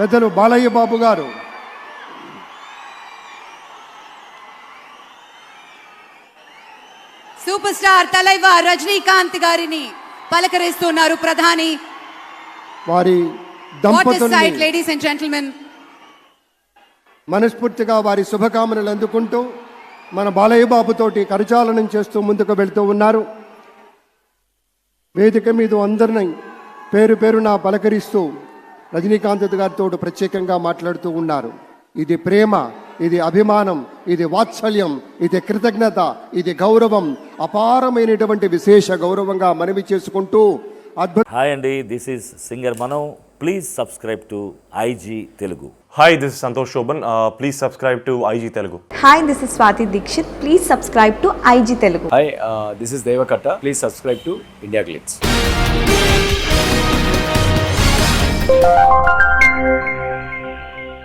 పెద్దలు బాలయ్య బాబు గారు. Super star తలైవా రజనీకాంత్ గారిని పలకరిస్తున్నారు ప్రధాని. వారి లేడీస్ అండ్ జెంటిల్మెన్ మనస్ఫూర్తిగా వారి శుభకామనలు అందుకుంటూ మన బాలయ్య బాబుతోటి కరచాలనం చేస్తూ ముందుకు వెళ్తూ ఉన్నారు. వేదిక మీద అందరిని పేరు పేరున పలకరిస్తూ రజనీకాంత్ గారితో ప్రత్యేకంగా మాట్లాడుతూ ఉన్నారు. ఇది ప్రేమ ఇది అభిమానం ఇది వాత్సల్యం ఇది కృతజ్ఞత ఇది గౌరవం అపారమైనటువంటి విశేష గౌరవంగా మనవి చేసుకుంటూ అద్భుత హాయ్ అండి this is singer Mano please subscribe to IG Telugu is Santosh Shoban. Uh, please subscribe to IG Telugu. Hi this is Swathi Dikshit please subscribe to IG Telugu hi this is Deva Katta please subscribe to India Glitz